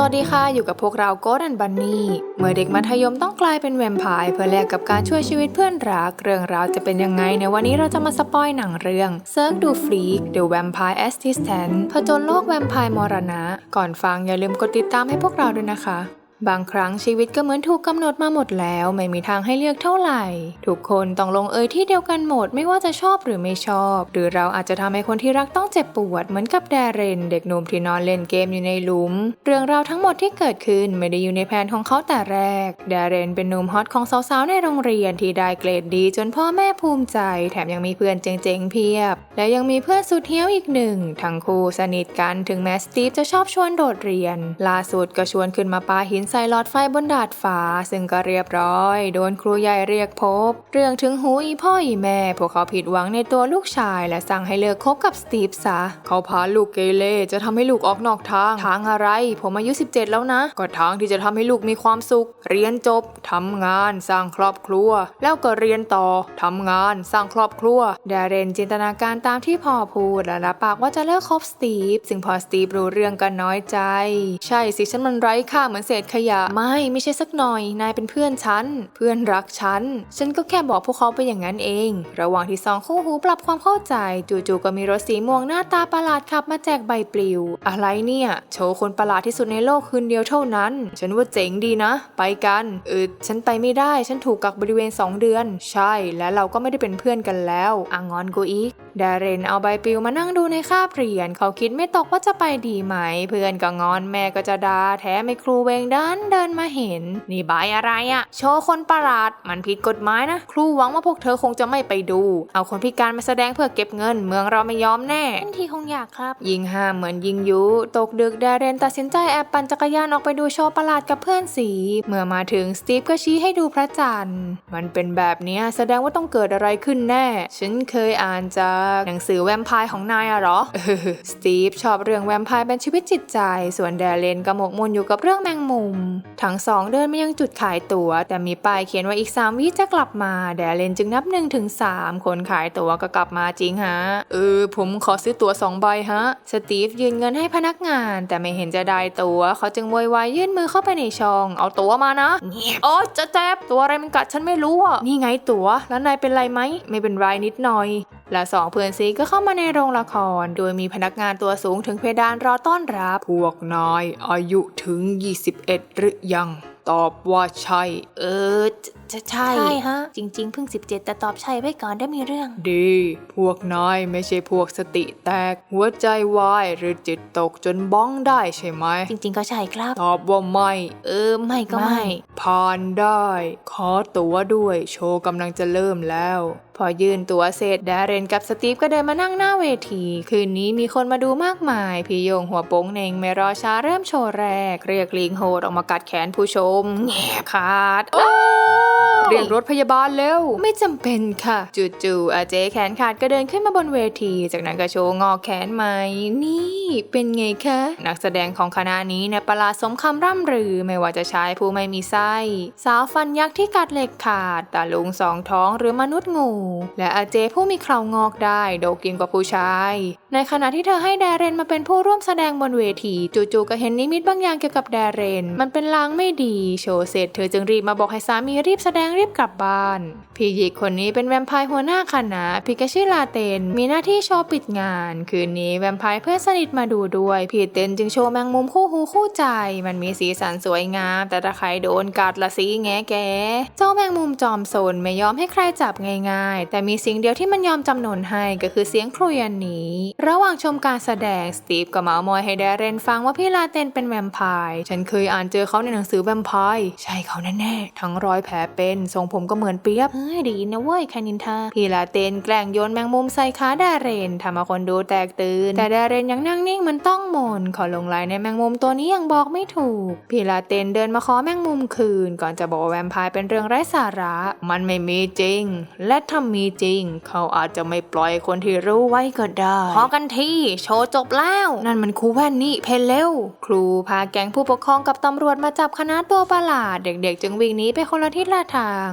สวัสดีค่ะ อยู่กับพวกเราโกดันบันนี่เมื่อเด็กมัธยมต้องกลายเป็นแวมไพร์เพื่อแลกกับการช่วยชีวิตเพื่อนรัก เรื่องราวจะเป็นยังไงในวันนี้เราจะมาสปอยหนังเรื่องเซิร์กดูฟรีกเดอะแวมไพร์แอสติสแตนผจญโลกแวมไพร์มรณะ ก่อนฟังอย่าลืมกดติดตามให้พวกเราด้วยนะคะ บางครั้งชีวิตก็เหมือนถูกกำหนดมาหมดแล้ว ไม่มีทางให้เลือกเท่าไหร่ ทุกคนต้องลงเอยที่เดียวกันหมดไม่ว่าจะชอบหรือไม่ชอบ หรือเราอาจจะทำให้คนที่รักต้องเจ็บปวดเหมือนกับแดเรน เด็กหนุ่มที่นอนเล่นเกมอยู่ในหลุม เรื่องราวทั้งหมดที่เกิดขึ้นไม่ได้อยู่ในแผนของเขาแต่แรก แดเรนเป็นหนุ่มฮอตของสาวๆในโรงเรียนที่ได้เกรดดี จนพ่อแม่ภูมิใจ แถมยังมีเพื่อนเจ๋งๆเพียบ และยังมีเพื่อนสุดเฮี้ยวอีกหนึ่งทั้งคู่สนิทกันถึงแม้สตีฟจะชอบชวนโดดเรียนล่าสุดก็ชวนขึ้นมาปาหินใส่หลอดไฟบนดาดฟ้า ซึ่งก็เรียบร้อย โดนครูใหญ่เรียกพบ เรื่องถึงหูอีพ่ออีแม่ พวกเขาผิดหวังในตัวลูกชาย และสั่งให้เลิกคบกับสตีฟซะ เขาพาลูกเกเรจะทำให้ลูกออกนอกทาง ทางอะไร ผมอายุ 17 แล้วนะ ก็ทางที่จะทำให้ลูกมีความสุข เรียนจบทำงานสร้างครอบครัว แล้วก็เรียนต่อทำงานสร้างครอบครัวดาเรนจินตนาการตามที่พ่อพูดและรับปากว่าจะเลิกคบสตีฟซึ่งพอสตีฟรู้เรื่องก็น้อยใจ ใช่สิฉันมันไร้ค่าเหมือนเศษขยะ ไม่ไม่ใช่สักหน่อย นายเป็นเพื่อนฉัน เพื่อนรักฉัน ฉันก็แค่บอกพวกเขาไปอย่างนั้นเอง ระหว่างที่สองคู่หูปรับความเข้าใจ จู่ๆก็มีรถสีม่วงหน้าตาประหลาดขับมาแจกใบปลิว อะไรเนี่ย โชว์คนประหลาดที่สุดในโลกคืนเดียวเท่านั้น ฉันว่าเจ๋งดีนะ ไปกันเออฉันไปไม่ได้ ฉันถูกกักบริเวณ 2 เดือน ใช่ และเราก็ไม่ได้เป็นเพื่อนกันแล้วอะงอนกูอีกดาเรนเอาใบปลิวมานั่งดูในคาบเรียน เขาคิดไม่ตกว่าจะไปดีไหม เพื่อนก็งอนแม่ก็จะด่าแถมไอ้ครูเวงไดันเดินมาเห็น นี่ใบอะไรอะโชว์คนประหลาด มันผิดกฎหมายนะ ครูหวังว่าพวกเธอคงจะไม่ไปดู เอาคนพิการมาแสดงเพื่อเก็บเงิน เมืองเราไม่ยอมแน่ทันทีคงอยากครับ ยิงห้ามเหมือนยิงยุ ตกดึกดาเรนตัดสินใจแอบปั่นจักรยานออกไปดูโชว์ประหลาดกับเพื่อนสี เมื่อมาถึงสตีฟก็ชี้ให้ดูพระจันทร์ มันเป็นแบบเนี้ยแสดงว่าต้องเกิดอะไรขึ้นแน่ ฉันเคยอ่านจากหนังสือแวมไพร์ของนายอะเหรอสตีฟชอบเรื่องแวมไพร์เป็นชีวิตจิตใจ ส่วนแดเรนก็หมกมุ่นอยู่กับเรื่องแมงมุมทั้งสองเดินมายังจุดขายตั๋ว แต่มีป้ายเขียนว่าอีก3วิจะกลับมา แดเรนจึงนับ1นถึงสคนขายตั๋วก็กลับมาจริงฮะ เออ ผมขอซื้อตั๋ว2ใบฮะ สตีฟยืนเงินให้พนักงาน แต่ไม่เห็นจะได้ตั๋ว เขาจึงโวยวายยื่นมือเข้าไปในช่อง เอาตั๋วมานะเงียบโอ๊ยจะเจ็บตัวอะไรมันกัดฉันไม่รู้อะนี่ไงตั๋ว แล้วนายเป็นไรไหมไม่เป็นไรนิดหน่อย และสองเพื่อนซีก็เข้ามาในโรงละคร โดยมีพนักงานตัวสูงถึงเพดานรอต้อนรับ พวกนายอายุถึง 21 หรือยัง ตอบว่าใช่ เออ จะใช่ ใช่ฮะ จริง ๆ เพิ่ง 17 แต่ตอบใช่ไว้ก่อนได้มีเรื่อง ดี พวกนายไม่ใช่พวกสติแตก หัวใจวายหรือจิตตกจนบ้องได้ใช่ไหม จริง ๆ ก็ใช่ครับ ตอบว่าไม่ เออ ไม่ก็ไม่ ผ่านได้ ขอตั๋วด้วย โชว์กำลังจะเริ่มแล้ว พอยื่นตั๋วเสร็จดาเรนกับสตีฟก็เดินมานั่งหน้าเวที คืนนี้มีคนมาดูมากมาย พี่โยงหัวโป้งเน่งไม่รอช้าเริ่มโชว์แรก เรียกลิงโหดออกมากัดแขนผู้ชมแงบขาดโอ้ เรียกรถพยาบาลเร็ว ไม่จำเป็นค่ะจู่ๆอาเจแขนขาดก็เดินขึ้นมาบนเวที จากนั้นก็โชว์งอแขนใหม่นี่เป็นไงคะ นักแสดงของคณะนี้เนี่ยประหลาดสมคำร่ำรือไม่ว่าจะชายผู้ไม่มีไส้ สาวฟันยักษ์ที่กัดเหล็กขาดตาลุงสองท้องหรือมนุษย์งู และอาเจผู้มีเคราวงอกได้โดกยิ่งกว่าผู้ชาย ในขณะที่เธอให้แดเรนมาเป็นผู้ร่วมแสดงบนเวที จู่ๆก็เห็นนิมิตบางอย่างเกี่ยวกับแดเรน มันเป็นลางไม่ดี โชว์เสร็จเธอจึงรีบมาบอกให้สามีรีบแสดงงรีบกลับบ้าน พี่หญิงคนนี้เป็นแวมไพร์หัวหน้าคณะพิกาชิลาเตน มีหน้าที่โชว์ปิดงาน คืนนี้แวมไพร์เพื่อนสนิทมาดูด้วย พี่เตนจึงโชว์แมงมุมคู่หูคู่ใจ มันมีสีสันสวยงาม แต่ถ้าใครโดนกัดละสีแงแก เจ้าแมงมุมจอมโซนไม่ยอมให้ใครจับง่ายๆ แต่มีสิ่งเดียวที่มันยอมจำนนให้ก็คือเสียงครุยันนี้ ระหว่างชมการแสดงสตีฟก็เมาส์มอยให้แดเรนฟังว่าพี่ลาเตนเป็นแวมไพร์ ฉันเคยอ่านเจอเขาในหนังสือแวมไพร์ ใช่เขาแน่ๆ ทั้งรอยแผลเป็นทรงผมก็เหมือนเปียบเฮ้ยดีนะเว้ยคานินทาพี่ลาเตนแกล้งโยนแมงมุมใส่ขาดาเรนทำเอาคนดูแตกตื่นแต่ดาเรนยังนั่งนิ่งเหมันต้องมนขอลงลายในแมงมุมตัวนี้ยังบอกไม่ถูกพี่ลาเตนเดินมาขอแมงมุมคืน ก่อนจะบอกว่าแวมไพร์เป็นเรื่องไร้สาระ มันไม่มีจริง และถ้ามีจริง เขาอาจจะไม่ปล่อยคนที่รู้ไว้ก็ได้พอกันที่โชว์จบแล้วนั่นมันครูแว่นนี่เพนเร็วครูพาแก๊งผู้ปกครองกับตำรวจมาจับคณะตัวประหลาด เด็กๆ จึงวิ่งหนีไปคนละทิศละทาาง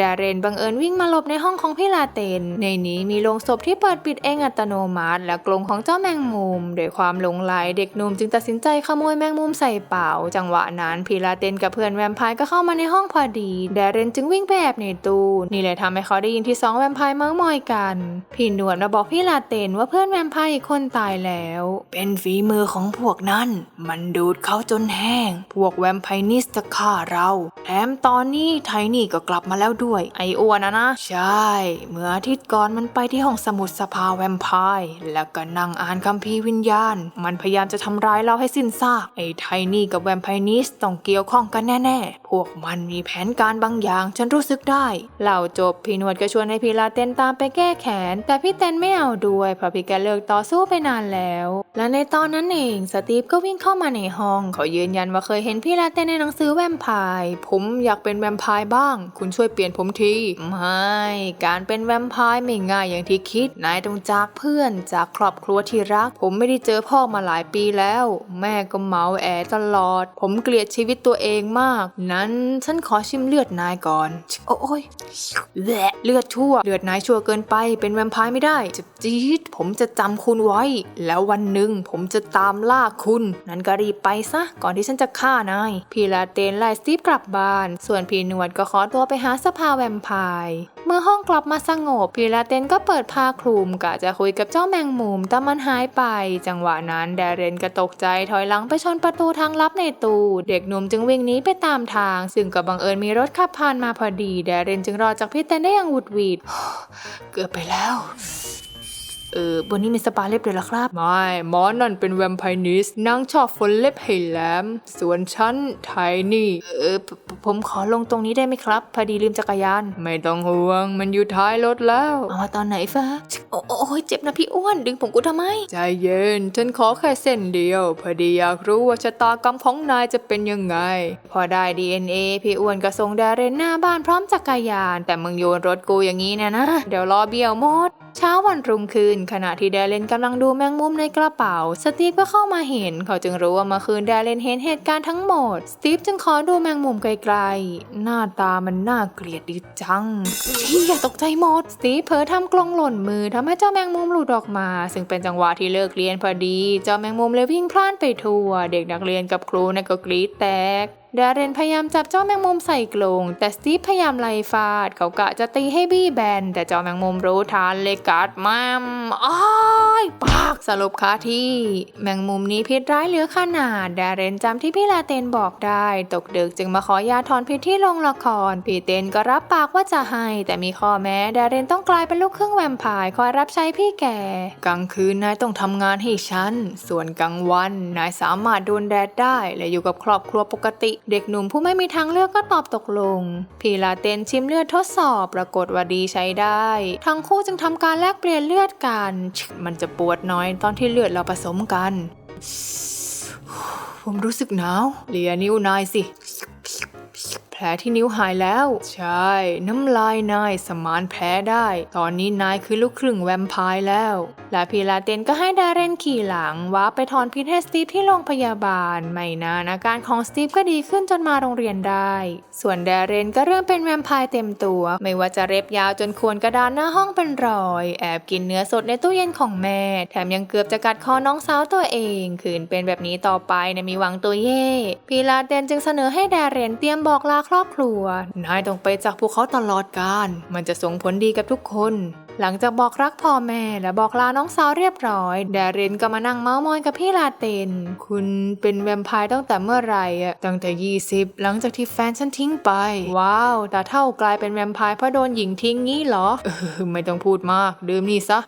ดาเรนบังเอิญวิ่งมาหลบในห้องของพี่ลาเตน ในนี้มีโลงศพที่เปิดปิดเองอัตโนมัติ และกรงของเจ้าแมงมุมด้วยความหลงไหลเด็กหนุ่มจึงตัดสินใจขโมยแมงมุมใส่เป่าจังหวะนั้นพี่ลาเตนกับเพื่อนแวมไพร์ก็เข้ามาในห้องพอดี ดาเรนจึงวิ่งไปแอบในตู้นี่เลยทำให้เขาได้ยินที่สองแวมไพร์เมาส์มอยกันพี่หนวดมาบอกพี่ลาเตนว่าเพื่อนแวมไพร์อีกคนตายแล้ว เป็นฝีมือของพวกนั้น มันดูดเขาจนแห้ง พวกแวมไพร์นิสจะฆ่าเรา แถมตอนนี้ไทนี่ก็กลับมาแล้วด้วย ไออ้วนนะนะ ใช่ เมื่ออาทิตย์ก่อนมันไปที่ห้องสมุดสภาแวมไพร์แล้วก็นั่งอ่านคัมภีร์วิญญาณ มันพยายามจะทำร้ายเราให้สิ้นซากไอไทนี่กับแวมไพร์นิสต้องเกี่ยวข้องกันแน่ๆ พวกมันมีแผนการบางอย่าง ฉันรู้สึกได้เล่าจบพี่นวดก็ชวนให้พี่ลาเต้นตามไปแก้แค้นแต่พี่เต้นไม่เอาด้วยเพราะพี่แกเลิกต่อสู้ไปนานแล้ว และในตอนนั้นเองสตีฟก็วิ่งเข้ามาในห้องเขายืนยันว่าเคยเห็นพี่ลาเต้นในหนังสือแวมไพร์ผมอยากเป็นแวมไพร์บ้างคุณช่วยเปลี่ยนผมที ไม่ การเป็นแวมไพร์ไม่ง่ายอย่างที่คิด นายต้องจากเพื่อนจากครอบครัวที่รัก ผมไม่ได้เจอพ่อมาหลายปีแล้ว แม่ก็เมาแอตลอด ผมเกลียดชีวิตตัวเองมาก นั้นฉันขอชิมเลือดนายก่อน โอ้ยแหลเลือดชั่ว เลือดนายชั่วเกินไป เป็นแวมไพร์ไม่ได้จะจี๊ดผมจะจำคุณไว้ แล้ววันหนึ่งผมจะตามล่าคุณ นั้นก็รีบไปซะ ก่อนที่ฉันจะฆ่านาย พี่ลาเตนไล่สตีฟกลับบ้าน ส่วนพี่นวดก็ขอตัวไปหาสภาแวมไพร์เมื่อห้องกลับมาสงบพี่ลาเตนก็เปิดผ้าคลุมกะจะคุยกับเจ้าแมงมุม แต่มันหายไป จังหวะนั้นแดเรนก็ตกใจถอยหลังไปชนประตูทางลับในตูเด็กหนุ่มจึงวิ่งหนีไปตามทาง ซึ่งก็บังเอิญมีรถขับผ่านมาพอดี แดเรนจึงรอจากพี่เตนได้อย่างหวุดหวิดเกือบไปแล้ว เออบนนี้มีสปาเล็บด้วยล่ะครับ ไม่หมอนั่นเป็นแวมไพร์นิสนางชอบฝนเล็บให้แหลม ส่วนฉันไทนี่ เออผผผมขอลงตรงนี้ได้ไหมครับ พอดีลืมจักรยาน ไม่ต้องห่วง มันอยู่ท้ายรถแล้ว เอามาตอนไหนฟ้าโอ้โอ้ยเจ็บนะพี่อ้วน ดึงผมกูทำไม ใจเย็น ฉันขอแค่เส้นเดียว พอดีอยากรู้ว่าชะตากรรมของนายจะเป็นยังไง พอได้ DNA พี่อ้วนก็ส่งดาเรนหน้าบ้านพร้อมจักรยาน แต่มึงโยนรถกูอย่างนี้เนี่ยนะ เดี๋ยวรอเบี้ยวหมดเช้าวันรุ่งขึ้นขณะที่แดเรนกำลังดูแมงมุมในกระเป๋า สตีฟก็เข้ามาเห็น เขาจึงรู้ว่าเมื่อคืนแดเรนเห็นเหตุการณ์ทั้งหมด สตีฟจึงขอดูแมงมุมไกลๆ หน้าตามันน่าเกลียดดีจังพี่อย่าตกใจหมด สตีฟเผลอทำกลองหล่นมือทำให้เจ้าแมงมุมหลุดออกมา ซึ่งเป็นจังหวะที่เลิกเรียนพอดี เจ้าแมงมุมเลยวิ่งพล่านไปทั่ว เด็กนักเรียนกับครูเนี่ยก็กรีดแตก ดาเรนพยายามจับเจ้าแมงมุมใส่กรงแต่สตีฟพยายามไล่ฟาด เขากะจะตีให้บี้แบน แต่เจ้าแมงมุมรู้ทันเลยกัดมัมอ้ายปากสลบคาที่ แมงมุมนี้พิษร้ายเหลือขนาด ดาเรนจำที่พี่ลาเตนบอกได้ ตกดึกจึงมาขอยาถอนพิษที่โรงละคร พี่เตนก็รับปากว่าจะให้ แต่มีข้อแม้ ดาเรนต้องกลายเป็นลูกครึ่งแวมไพร์คอยรับใช้พี่แก่ กลางคืนนายต้องทำงานให้ฉัน ส่วนกลางวันนายสามารถโดนแดดได้และอยู่กับครอบครัวปกติเด็กหนุ่มผู้ไม่มีทางเลือกก็ตอบตกลง พีลาเตนชิมเลือดทดสอบปรากฏว่าดีใช้ได้ ทั้งคู่จึงทำการแลกเปลี่ยนเลือดกัน มันจะปวดน้อยตอนที่เลือดเราผสมกัน ผมรู้สึกหนาว เลียนิ้วนายสิ ผลที่นิ้วหายแล้ว ใช่ น้ำลายนายสมานแผลได้ ตอนนี้นายคือลูกครึ่งแวมไพร์แล้ว และพีลาเตนก็ให้ดาเรนขี่หลังว้าไปถอนพิษให้สตีฟที่โรงพยาบาล ไม่นานอาการของสตีฟก็ดีขึ้นจนมาโรงเรียนได้ ส่วนดาเรนก็เริ่มเป็นแวมไพร์เต็มตัว ไม่ว่าจะเล็บยาวจนควรกระดานหน้าห้องเป็นรอย แอบกินเนื้อสดในตู้เย็นของแม่ แถมยังเกือบจะกัดคอน้องสาวตัวเองขืนเป็นแบบนี้ต่อไปนะมีหวังตัวเย่พีลาเตนจึงเสนอให้ดาเรนเตรียมบอกลาครอบครัว นายต้องไปจากพวกเขาตลอดกาลมันจะส่งผลดีกับทุกคน หลังจากบอกรักพ่อแม่และบอกลาน้องสาวเรียบร้อยแดาเรนก็มานั่งเมาส์มอยกับพี่ลาเตน คุณเป็นแวมไพร์ตั้งแต่เมื่อไหร่อะตั้งแต่ 20 หลังจากที่แฟนฉันทิ้งไป ว้าวตาเท่ากลายเป็นแวมไพร์เพราะโดนหญิงทิ้งงี้เหรอเออไม่ต้องพูดมาก ดื่มนี่ซะ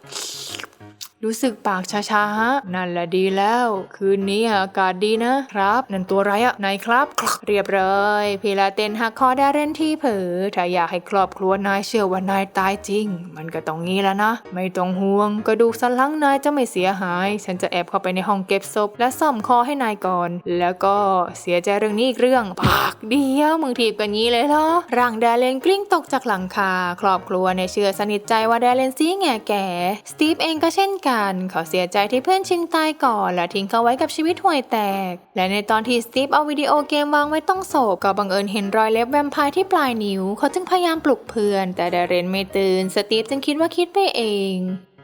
รู้สึกปากชาๆฮะ นั่นแหละดีแล้ว คืนนี้อากาศดีนะครับ นั่นตัวไรอะนายครับ เรียบร้อยพีลาเตนหักคอดาเรนที่เผลอถ้าอยากให้ครอบครัวนายเชื่อว่านายตายจริง มันก็ต้องงี้แล้วนะ ไม่ต้องห่วง กระดูกสันหลังนายจะไม่เสียหาย ฉันจะแอบเข้าไปในห้องเก็บศพและซ่อมคอให้นายก่อน แล้วก็เสียใจเรื่องนี้อีกเรื่องปากเดียวมึงถีบกันงี้เลยเหรอร่างดาเลนกลิ้งตกจากหลังคา ครอบครัวในเชื่อสนิทใจว่าดาเลนซี่แง่แก่สตีฟเองก็เช่นกันกัน เขาเสียใจที่เพื่อนชิงตายก่อน และทิ้งเขาไว้กับชีวิตห่วยแตก และในตอนที่สตีฟเอาวิดีโอเกมวางไว้ต้องศพก็บังเอิญเห็นรอยเล็บแวมไพร์ที่ปลายนิ้ว เขาจึงพยายามปลุกเพื่อน แต่ดาเรนไม่ตื่น สตีฟจึงคิดว่าคิดไปเอง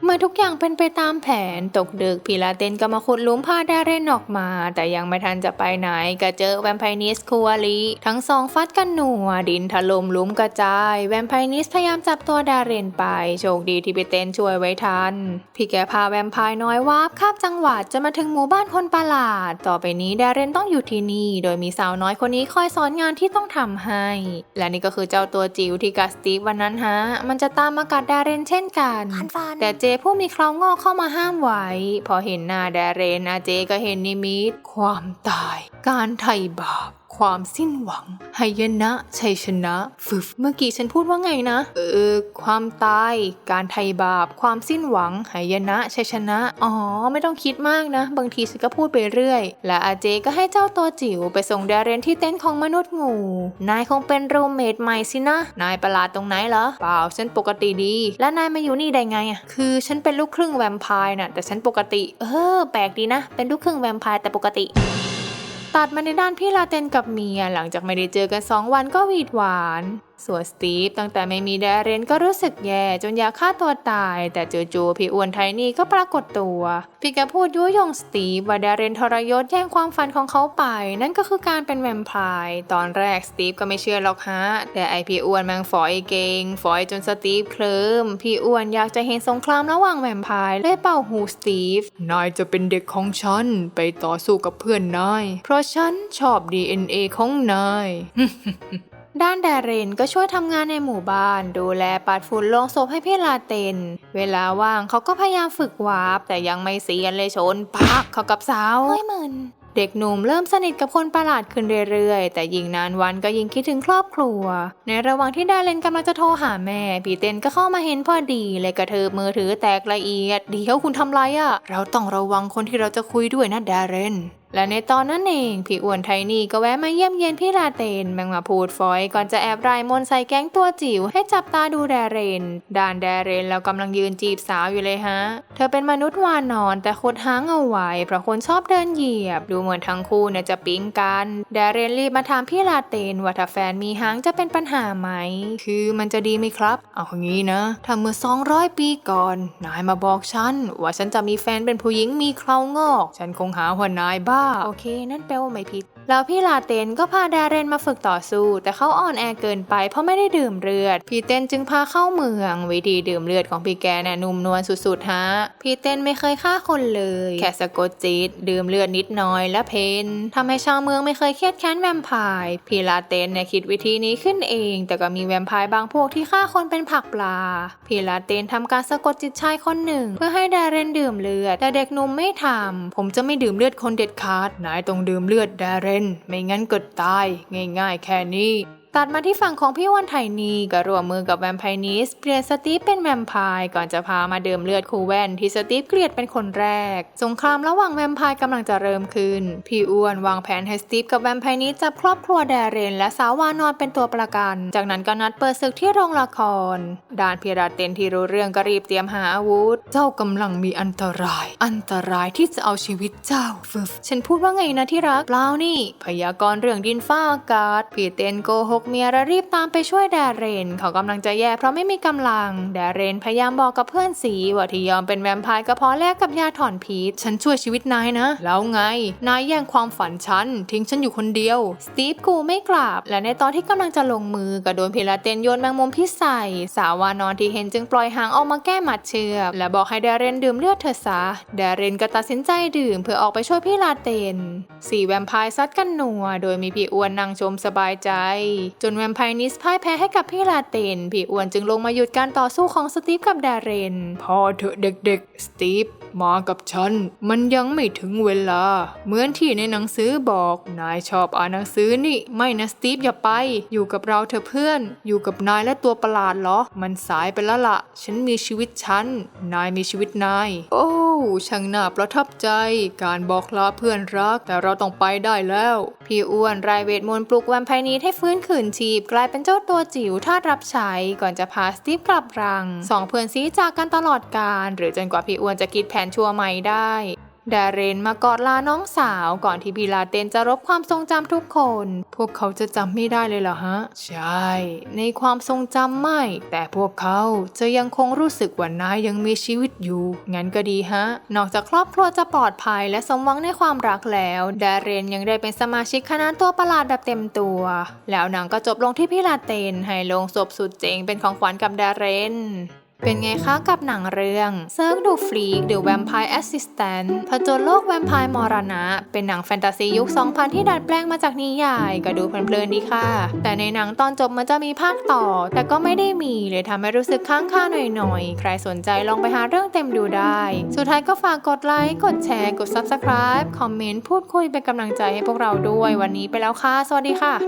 เมื่อทุกอย่างเป็นไปตามแผนตกดึกพีลาเตนก็มาขุดหลุมพาดาเรนออกมา แต่ยังไม่ทันจะไปไหนก็เจอแวมไพร์นิสคูอาลีทั้งสองฟัดกันหนัว ดินถล่มหลุมกระจาย แวมไพร์นิสพยายามจับตัวดาเรนไป โชคดีที่พีเตนช่วยไว้ทัน พี่แกพาแวมไพร์น้อยวาบข้ามจังหวัดจะมาถึงหมู่บ้านคนประหลาด ต่อไปนี้ดาเรนต้องอยู่ที่นี่ โดยมีสาวน้อยคนนี้คอยสอนงานที่ต้องทำให้ และนี่ก็คือเจ้าตัวจิ๋วที่กัดสตีฟวันนั้นฮะ มันจะตามมากัดดาเรนเช่นกันฟันฟันแต่เจผู้มีเคราวงอกเข้ามาห้ามไว้ พอเห็นหน้าดาเรนอาเจก็เห็นนิมิตความตาย การไถ่บาป ความสิ้นหวังหายนะชัยชนะฟึบเมื่อกี้ฉันพูดว่าไงนะ เออ ความตาย การไถ่บาป ความสิ้นหวังหายนะชัยชนะ อ๋อ ไม่ต้องคิดมากนะ บางทีฉันก็พูดไปเรื่อย และอาเจก็ให้เจ้าตัวจิ๋วไปส่งดาเรนที่เต็นท์ของมนุษย์งู นายคงเป็นรูมเมทใหม่สินะ นายประหลาดตรงไหนเหรอ เปล่า ฉันปกติดี และนายมาอยู่นี่ได้ไงอะคือฉันเป็นลูกครึ่งแวมไพร์น่ะ แต่ฉันปกติ เออ แปลกดีนะ เป็นลูกครึ่งแวมไพร์แต่ปกติ ตัดมาในด้านพี่ลาเตนกับเมียหลังจากไม่ได้เจอกัน 2 วันก็หวีดหวาน ส่วนสตีฟตั้งแต่ไม่มีแดเรนก็รู้สึกแย่จนอยากฆ่าตัวตาย แต่จู่ๆพี่อ้วนไทนี่ก็ปรากฏตัว พี่แกพูดยุยงสตีฟว่าแดเรนทรยศแย่งความฝันของเขาไป นั่นก็คือการเป็นแวมไพร์ตอนแรกสตีฟก็ไม่เชื่อหรอกฮะ แต่ไอพี่อ้วนแมงฝอยเก่งฝอยจนสตีฟเคลิมพี่อ้วนอยากจะเห็นสงครามระหว่างแวมไพร์เลยเป่าหูสตีฟนายจะเป็นเด็กของฉันไปต่อสู้กับเพื่อนนายเพราะฉันชอบ DNA ของนาย ด้านแดเรนก็ช่วยทำงานในหมู่บ้าน ดูแลปัดฝุ่นลงศพให้พี่ลาเตน เวลาว่างเขาก็พยายามฝึกวาร์ปแต่ยังไม่เสียนเลยชนปักเข้ากับเสาโอ้ยหมื่นเด็กหนุ่มเริ่มสนิทกับคนประหลาดขึ้นเรื่อยๆ แต่ยิ่งนานวันก็ยิ่งคิดถึงครอบครัว ในระหว่างที่ดาเลนกำลังจะโทรหาแม่ปีเตนก็เข้ามาเห็นพอดี เลยกระเทิบมือถือแตกละเอียด เดี๋ยวคุณทำไรอะ่ะ เราต้องระวังคนที่เราจะคุยด้วยนะดาเรนและในตอนนั้นเอง พี่อ้วนไทนี่ก็แวะมาเยี่ยมเยียนพี่ลาเตนแมงมาพูดฟอย ก่อนจะแอบรายมนใส่แก๊งตัวจิ๋วให้จับตาดูแดเรนด่านแดเรนแล้วกำลังยืนจีบสาวอยู่เลยฮะ เธอเป็นมนุษย์วานนอนแต่คดหางเอาไว้ เพราะคนชอบเดินเหยียบ ดูเหมือนทั้งคู่เนี่ยจะปิ๊งกัน แดเรนรีบมาถามพี่ลาเตนว่าถ้าแฟนมีหางจะเป็นปัญหาไหม คือมันจะดีไหมครับ เอาอางี้นะ ถ้าเมื่อ 200 ปีก่อน นายมาบอกฉันว่าฉันจะมีแฟนเป็นผู้หญิงมีเคราวงอก ฉันคงหาว่านายบ้าโอเค นั่นแปลว่าไม่ผิด แล้วพี่ลาเตนก็พาดาเรนมาฝึกต่อสู้ แต่เขาอ่อนแอเกินไปเพราะไม่ได้ดื่มเลือด พี่เต้นจึงพาเข้าเมือง วิธีดื่มเลือดของพี่แกเนี่ยนุ่มนวลสุดๆฮะ พี่เต้นไม่เคยฆ่าคนเลย แค่สะกดจิต ดื่มเลือดนิดหน่อยและเพนทำให้ชาวเมืองไม่เคยเครียดแค้นแวมไพร์พี่ลาเตนเนี่ยคิดวิธีนี้ขึ้นเอง แต่ก็มีแวมไพร์บางพวกที่ฆ่าคนเป็นผักปลา พี่ลาเตนทำการสะกดจิตชายคนหนึ่ง เพื่อให้ดาเรนดื่มเลือด แต่เด็กหนุ่มไม่ทำผมจะไม่ดื่มเลือดคนเด็ดขาดนายต้องดื่มเลือดดาเรนไม่งั้นก็ตาย ง่ายๆแค่นี้ ตัดมาที่ฝั่งของพี่วันไทนีก็ร่วมมือกับแวมไพร์นิสเปลี่ยนสตีฟเป็นแวมไพร์ก่อนจะพามาดื่มเลือดคูแวนที่สตีฟเกลียดเป็นคนแรก สงครามระหว่างแวมไพร์กำลังจะเริ่มขึ้น พี่อ้วนวางแผนให้สตีฟกับแวมไพร์นิสจับครอบครัวแดเรน และสาววานอนเป็นตัวประกัน จากนั้นก็นัดเปิดศึกที่โรงละครด่านพิราเตนที่รู้เรื่องก็รีบเตรียมหาอาวุธ เจ้ากำลังมีอันตราย อันตรายที่จะเอาชีวิตเจ้าฟึบฉันพูดว่าไงนะที่รักเปล่านี่ พยากรณ์เรื่องดินฟ้าอากาศพี่เตนโกหกเมียและรีบตามไปช่วยแดเรน เขากำลังจะแย่เพราะไม่มีกำลัง แดเรนพยายามบอกกับเพื่อนสีว่าที่ยอมเป็นแวมไพร์ก็เพราะแลกกับยาถอนพิษฉันช่วยชีวิตนายนะ แล้วไง นายแย่งความฝันฉัน ทิ้งฉันอยู่คนเดียว สตีฟกูไม่กลับ และในตอนที่กำลังจะลงมือก็โดนพิลาเตนโยนแมงมุมพิษใส่สาวานอนที่เห็นจึงปล่อยหางออกมาแก้หมัดเชือกและบอกให้แดเรนดื่มเลือดเธอซะแดเรนก็ตัดสินใจดื่มเพื่อออกไปช่วยพี่ลาเตนสี่แวมไพร์ซัดกันหนัว โดยมีพี่อ้วนนั่งชมสบายใจจนแวมไพร์นิสพ่ายแพ้ให้กับพี่ลาเตน พี่อ้วนจึงลงมาหยุดการต่อสู้ของสตีฟกับแดเรน พอเถอะเด็กๆ สตีฟมากับฉัน มันยังไม่ถึงเวลา เหมือนที่ในหนังสือบอก นายชอบอ่านหนังสือนี่ ไม่นะสตีฟอย่าไป อยู่กับเราเถอะเพื่อน อยู่กับนายและตัวประหลาดเหรอ มันสายไปแล้วละฉันมีชีวิตฉัน นายมีชีวิตนาย โอ้ช่างน่าประทับใจ การบอกลาเพื่อนรัก แต่เราต้องไปได้แล้ว พี่อ้วนรายเวทมนต์ปลุกแวมไพร์นีสให้ฟื้นคืนคืนชีพกลายเป็นเจ้าตัวจิ๋วทาสรับใช้ก่อนจะพาสตีฟกลับรังสองเพื่อนซีจากกันตลอดการ หรือจนกว่าพี่อ้วนจะคิดแผนชั่วใหม่ได้ ดาเรนมากอดลาน้องสาวก่อนที่บิลาเตนจะรบความทรงจำทุกคน พวกเขาจะจำไม่ได้เลยเหรอฮะ ใช่ ในความทรงจำไม่ แต่พวกเขาจะยังคงรู้สึกว่านายยังมีชีวิตอยู่ งั้นก็ดีฮะ นอกจากครอบครัวจะปลอดภัยและสมหวังในความรักแล้ว ดาเรนยังได้เป็นสมาชิกคณะตัวประหลาดแบบเต็มตัว แล้วหนังก็จบลงที่พิลาเตนให้ลงศพสุดเจ๋งเป็นของขวัญกับดาเรน เป็นไงคะกับหนังเรื่องเซิร์กดูฟลีก The Vampire Assistant ผจญโลกแวมไพร์มรณะ เป็นหนังแฟนตาซียุค 2000 ที่ดัดแปลงมาจากนิยาย ก็ดูเพลินๆดีค่ะ แต่ในหนังตอนจบมันจะมีภาคต่อ แต่ก็ไม่ได้มีเลยทำให้รู้สึกค้างคาหน่อยๆ ใครสนใจลองไปหาเรื่องเต็มดูได้ สุดท้ายก็ฝากกดไลค์ กดแชร์ กด Subscribe คอมเมนต์ พูดคุยเป็นกำลังใจให้พวกเราด้วย วันนี้ไปแล้วค่ะ สวัสดีค่ะ